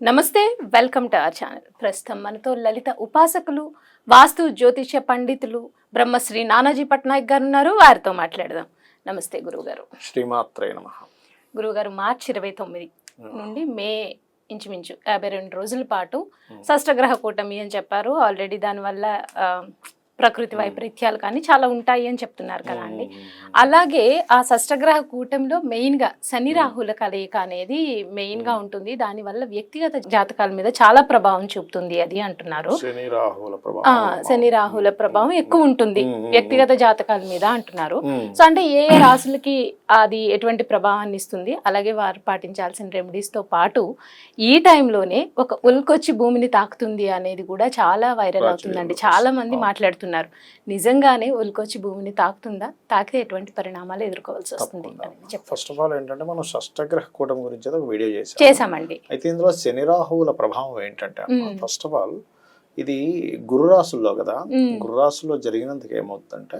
నమస్తే welcome to our channel. ప్రస్తుతం మనతో లలిత ఉపాసకులు వాస్తు జ్యోతిష పండితులు బ్రహ్మశ్రీ నానాజీ పట్నాయక్ గారు ఉన్నారు వారితో మాట్లాడదాం. నమస్తే గురువుగారు. శ్రీమాత్రే నమ. గురువుగారు మార్చి ఇరవై తొమ్మిది నుండి మే ఇంచుమించు యాభై రెండు రోజుల పాటు షష్టగ్రహ కూటమి అని చెప్పారు. ఆల్రెడీ దానివల్ల ప్రకృతి వైపరీత్యాలు కానీ చాలా ఉంటాయి అని చెప్తున్నారు కదా అండి. అలాగే ఆ షష్టగ్రహ కూటమిలో మెయిన్గా శని రాహుల కలయిక అనేది మెయిన్గా ఉంటుంది. దానివల్ల వ్యక్తిగత జాతకాల మీద చాలా ప్రభావం చూపుతుంది అది అంటున్నారు. శని రాహుల ప్రభావం. ఎక్కువ ఉంటుంది వ్యక్తిగత జాతకాల మీద అంటున్నారు. సో అంటే ఏ ఏ రాసులకి అది ఎటువంటి ప్రభావాన్ని ఇస్తుంది? అలాగే వారు పాటించాల్సిన రెమెడీస్తో పాటు ఈ టైంలోనే ఒక ఉల్కొచ్చి భూమిని తాకుతుంది అనేది కూడా చాలా వైరల్ అవుతుందండి. చాలా మంది మాట్లాడుతున్నారు. నిజంగానే ఉల్కొచ్చి భూమిని తాకుతుందా తాకితే ఎటువంటి పరిణామాలు ఎదుర్కోవాల్సి వస్తుంది. ఫస్ట్ ఆఫ్ ఆల్ ఏంటంటే మనం షష్టగ్రహ కూటం గురించి ఒక వీడియో చేసాం చేసామండి అయితే ఇందులో శని రాహువుల ప్రభావం ఏంటంటే. ఫస్ట్ ఆఫ్ ఆల్ ఇది గురు రాసుల్లో కదా మ్మ్. గురు రాసుల్లో జరిగినందుకు ఏమవుతుందంటే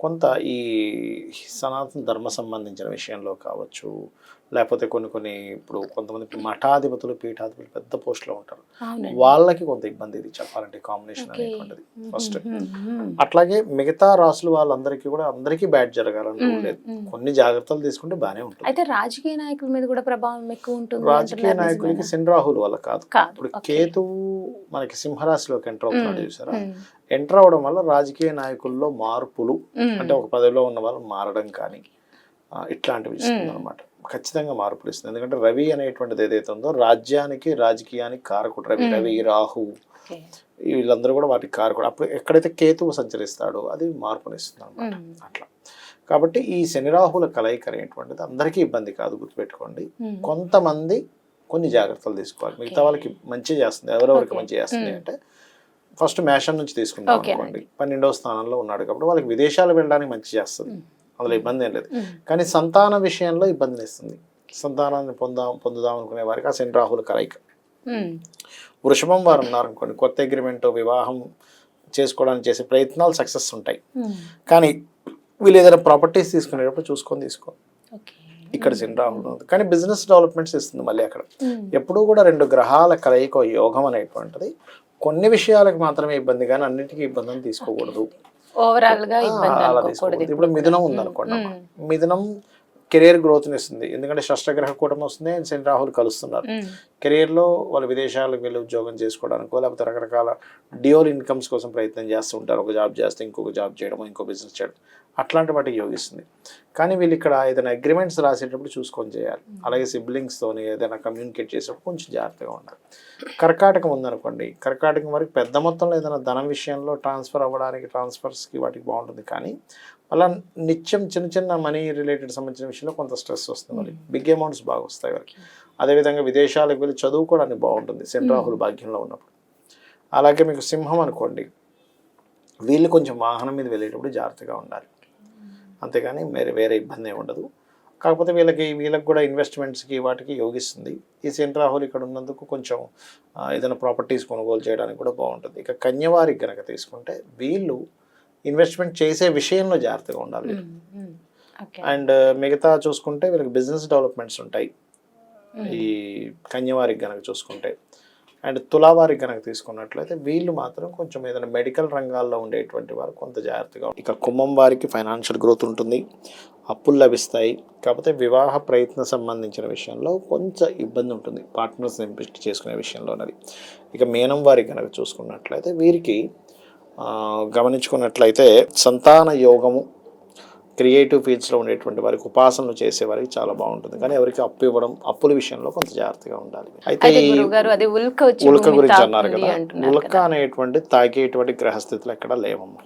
కొంత ఈ సనాతన ధర్మ సంబంధించిన విషయంలో కావచ్చు లేకపోతే కొన్ని కొన్ని ఇప్పుడు కొంతమంది మఠాధిపతులు పీఠాధిపతులు పెద్ద పోస్టులో ఉంటారు వాళ్ళకి కొంత ఇబ్బంది ఇది చెప్పాలంటే కాంబినేషన్. అనేటువంటిది ఫస్ట్ అట్లాగే మిగతా రాసులు వాళ్ళందరికీ కూడా అందరికీ బ్యాడ్ జరగాలని లేదు. కొన్ని జాగ్రత్తలు తీసుకుంటే బానే ఉంటుంది అయితే రాజకీయ నాయకుల మీద కూడా ప్రభావం ఎక్కువ ఉంటుంది రాజకీయ నాయకులకి నిజమేనా? శని రాహుల్ వల్ల కాదు ఇప్పుడు. కేతువు మనకి సింహరాశిలోకి ఎంటర్ అవుతున్నాడు చూసారా ఎంటర్ అవడం వల్ల రాజకీయ నాయకుల్లో మార్పులు. అంటే ఒక పదవిలో ఉన్న వాళ్ళు మారడం కానీ ఇట్లాంటివి ఇస్తుంది అనమాట ఖచ్చితంగా మార్పులు ఇస్తుంది ఎందుకంటే రవి అనేటువంటిది ఏదైతే ఉందో రాజ్యానికి రాజకీయానికి కారకుడు రవి. రవి రాహు. వీళ్ళందరూ కూడా వాటికి కారకుడు అప్పుడు ఎక్కడైతే కేతువు సంచరిస్తాడో అది మార్పునిస్తుంది అనమాట. అట్లా కాబట్టి ఈ శని రాహుల కలయిక అనేటువంటిది అందరికీ ఇబ్బంది కాదు గుర్తుపెట్టుకోండి. కొంతమంది కొన్ని జాగ్రత్తలు తీసుకోవాలి మిగతా. వాళ్ళకి మంచి చేస్తుంది ఎవరెవరికి. మంచి చేస్తుంది. అంటే ఫస్ట్ మేషం నుంచి Okay అనుకోండి పన్నెండవ స్థానంలో ఉన్నాడు కాబట్టి వాళ్ళకి విదేశాలు వెళ్ళడానికి మంచి చేస్తుంది. అందులో ఇబ్బంది ఏం లేదు. కానీ సంతాన విషయంలో ఇబ్బందిని ఇస్తుంది సంతానాన్ని పొందాం పొందుదాం అనుకునే వారికి ఆ శని రాహుల కలయిక. వృషభం వారు ఉన్నారు అనుకోండి కొత్త అగ్రిమెంట్ వివాహం చేసుకోవడానికి చేసే ప్రయత్నాలు సక్సెస్ ఉంటాయి. కానీ వీళ్ళు ఏదైనా ప్రాపర్టీస్ తీసుకునేటప్పుడు చూసుకొని తీసుకో. ఇక్కడ శని రాహుల్ కానీ బిజినెస్ డెవలప్మెంట్స్ ఇస్తుంది మళ్ళీ అక్కడ. ఎప్పుడూ కూడా రెండు గ్రహాల కలయిక యోగం అనేటువంటిది కొన్ని విషయాలకు మాత్రమే ఇబ్బంది కానీ అన్నిటికీ ఇబ్బందిని తీసుకోకూడదు. ఓవరాల్గా అలా తీసుకోకూడదు. ఇప్పుడు మిథునం ఉంది అనుకోండి మ్మ్. మిథునం కెరీర్ గ్రోత్ని ఇస్తుంది ఎందుకంటే షష్టగ్రహ కూటమి వస్తుంది శని రాహుల్ కలుస్తున్నారు. కెరీర్లో వాళ్ళు విదేశాలకు వెళ్ళి ఉద్యోగం చేసుకోవడానికో లేకపోతే రకరకాల డియోల్ ఇన్కమ్స్ కోసం ప్రయత్నం చేస్తూ ఉంటారు. ఒక జాబ్ చేస్తే ఇంకొక జాబ్ చేయడం ఇంకో బిజినెస్ చేయడం అట్లాంటి వాటికి యోగిస్తుంది. కానీ వీళ్ళు ఇక్కడ ఏదైనా అగ్రిమెంట్స్ రాసేటప్పుడు చూసుకొని చేయాలి. అలాగే సిబ్లింగ్స్తోని ఏదైనా కమ్యూనికేట్ చేసేటప్పుడు కొంచెం జాగ్రత్తగా ఉండాలి. కర్కాటకం ఉందనుకోండి కర్కాటకం వరకు పెద్ద మొత్తంలో ఏదైనా ధనం విషయంలో ట్రాన్స్ఫర్ అవ్వడానికి ట్రాన్స్ఫర్స్కి వాటికి బాగుంటుంది. కానీ అలా నిత్యం చిన్న చిన్న మనీ రిలేటెడ్ సంబంధించిన విషయంలో కొంత స్ట్రెస్ వస్తుంది మరి బిగ్ అమౌంట్స్ బాగా వస్తాయి వారికి అదేవిధంగా విదేశాలకు వెళ్ళి చదువుకోవడానికి బాగుంటుంది. శని రాహుల్ భాగ్యంలో ఉన్నప్పుడు. అలాగే మీకు సింహం అనుకోండి. వీళ్ళు కొంచెం వాహనం మీద వెళ్ళేటప్పుడు జాగ్రత్తగా ఉండాలి. అంతేగాని వేరే వేరే ఇబ్బంది ఉండదు. కాకపోతే వీళ్ళకి వీళ్ళకి కూడా ఇన్వెస్ట్మెంట్స్కి వాటికి యోగిస్తుంది. ఈ శని రాహుల్ ఇక్కడ ఉన్నందుకు కొంచెం ఏదైనా ప్రాపర్టీస్ కొనుగోలు చేయడానికి కూడా బాగుంటుంది. ఇక కన్యవారికి కనుక తీసుకుంటే వీళ్ళు ఇన్వెస్ట్మెంట్ చేసే విషయంలో జాగ్రత్తగా ఉండాలి. అండ్ మిగతా చూసుకుంటే వీళ్ళకి బిజినెస్ డెవలప్మెంట్స్ ఉంటాయి. ఈ కన్యవారికి కనుక చూసుకుంటే. అండ్ తులావారికి కనుక తీసుకున్నట్లయితే వీళ్ళు మాత్రం కొంచెం ఏదైనా మెడికల్ రంగాల్లో ఉండేటువంటి వారు కొంత జాగ్రత్తగా. ఇక కుంభం వారికి ఫైనాన్షియల్ గ్రోత్ ఉంటుంది. అప్పులు లభిస్తాయి. కాకపోతే వివాహ ప్రయత్న సంబంధించిన విషయంలో కొంచెం ఇబ్బంది ఉంటుంది. పార్ట్నర్స్ ఎంపిక చేసుకునే విషయంలో ఇక మీనం వారికి కనుక చూసుకున్నట్లయితే వీరికి గమనించుకున్నట్లయితే సంతాన యోగము క్రియేటివ్ ఫీల్డ్స్లో ఉండేటువంటి వారికి ఉపాసనలు చేసే వారికి చాలా బాగుంటుంది. కానీ ఎవరికి అప్పు ఇవ్వడం అప్పుల విషయంలో కొంత జాగ్రత్తగా ఉండాలి. అయితే ఉల్క గురించి అన్నారు కదా. ఉల్క. అనేటువంటి తాకేటువంటి గ్రహస్థితులు ఎక్కడ లేవమ్మా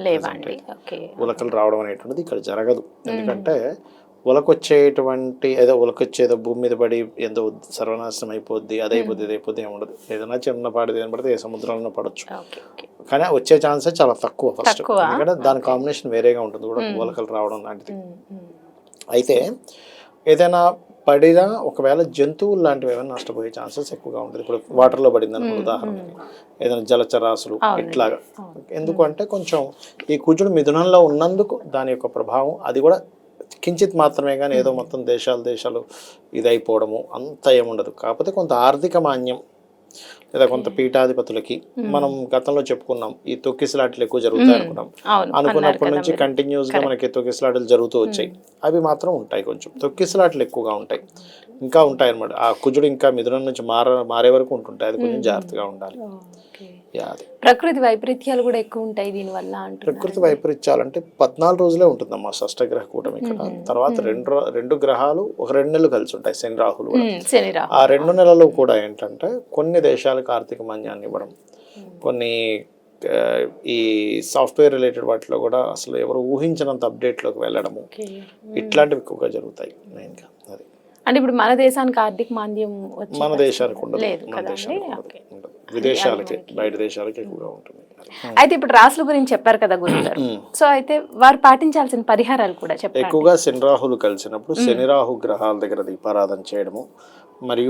ఉలకలు రావడం అనేటువంటిది ఇక్కడ జరగదు. ఎందుకంటే ఉలకొచ్చేటువంటి ఏదో ఉలకొచ్చేదో భూమి మీద పడి ఎంతో సర్వనాశనం అయిపోద్ది అది అయిపోద్ది ఇది అయిపోద్ది ఏమి ఉండదు. ఏదైనా చిన్నపాటిది ఏం పడితే ఏ సముద్రంలో పడవచ్చు కానీ వచ్చే ఛాన్సే చాలా తక్కువ ఫస్ట్? ఎందుకంటే దాని కాంబినేషన్ వేరేగా ఉంటుంది కూడా ఉలకలు రావడం లాంటిది. మ్మ్. అయితే ఏదైనా పడినా ఒకవేళ జంతువులు లాంటివి ఏమైనా నష్టపోయే ఛాన్సెస్ ఎక్కువగా ఉంటుంది. ఇప్పుడు వాటర్లో పడింది అనుకో ఉదాహరణకి. ఏదైనా జలచరాసులు అవునండి. ఇట్లాగా. అవును. ఎందుకు అంటే కొంచెం ఈ కుజుడు మిథునంలో ఉన్నందుకు దాని యొక్క ప్రభావం అది కూడా కించిత్ మాత్రమే కానీ ఏదో మొత్తం దేశాలు దేశాలు ఇది అయిపోవడము అంత ఏముండదు. కాకపోతే కొంత ఆర్థిక మాన్యం లేదా కొంత పీఠాధిపతులకి మనం గతంలో చెప్పుకున్నాం ఈ తొక్కిసలాట్లు ఎక్కువ జరుగుతాయి అనుకున్నాం. అనుకున్నప్పటి నుంచి. కంటిన్యూస్గా మనకి తొక్కిసలాటలు జరుగుతూ వచ్చాయి. అవి మాత్రం ఉంటాయి కొంచెం. తొక్కిసలాటలు ఎక్కువగా ఉంటాయి. ఇంకా ఉంటాయి అన్నమాట ఆ కుజుడు ఇంకా మిథునం నుంచి మార మారే వరకు ఉంటుంటాయి. అది కొంచెం జాగ్రత్తగా ఉండాలి. ప్రకృతి వైపరీత్యాలు కూడా ఎక్కువ ఉంటాయి దీనివల్ల ప్రకృతి వైపరీత్యాలంటే పద్నాలుగు రోజులే ఉంటుందమ్మా షష్టగ్రహ కూటమి ఇక్కడ. తర్వాత రెండు రెండు గ్రహాలు ఒక రెండు నెలలు కలిసి ఉంటాయి శని రాహులు ఆ రెండు నెలలు కూడా ఏంటంటే కొన్ని దేశాలకు ఆర్థిక మాన్యాన్ని ఇవ్వడం. కొన్ని ఈ సాఫ్ట్వేర్ రిలేటెడ్ వాటిలో కూడా అసలు ఎవరు ఊహించినంత అప్డేట్లోకి వెళ్ళడము. ఇట్లాంటివి ఎక్కువగా జరుగుతాయి మెయిన్గా. అది. అంటే ఇప్పుడు మన దేశానికి ఆర్థిక మాంద్యం మన దేశానికి లేదు కదండి. విదేశాలకి బయట దేశాలకి ఎక్కువగా ఉంటుంది. అయితే ఇప్పుడు రాసుల గురించి చెప్పారు కదా గురుగారు సో అయితే వారు పాటించాల్సిన పరిహారాలు కూడా చెప్పారు ఎక్కువగా శని రాహులు కలిసినప్పుడు శని రాహు గ్రహాల దగ్గర దీపారాధన చేయడము మరియు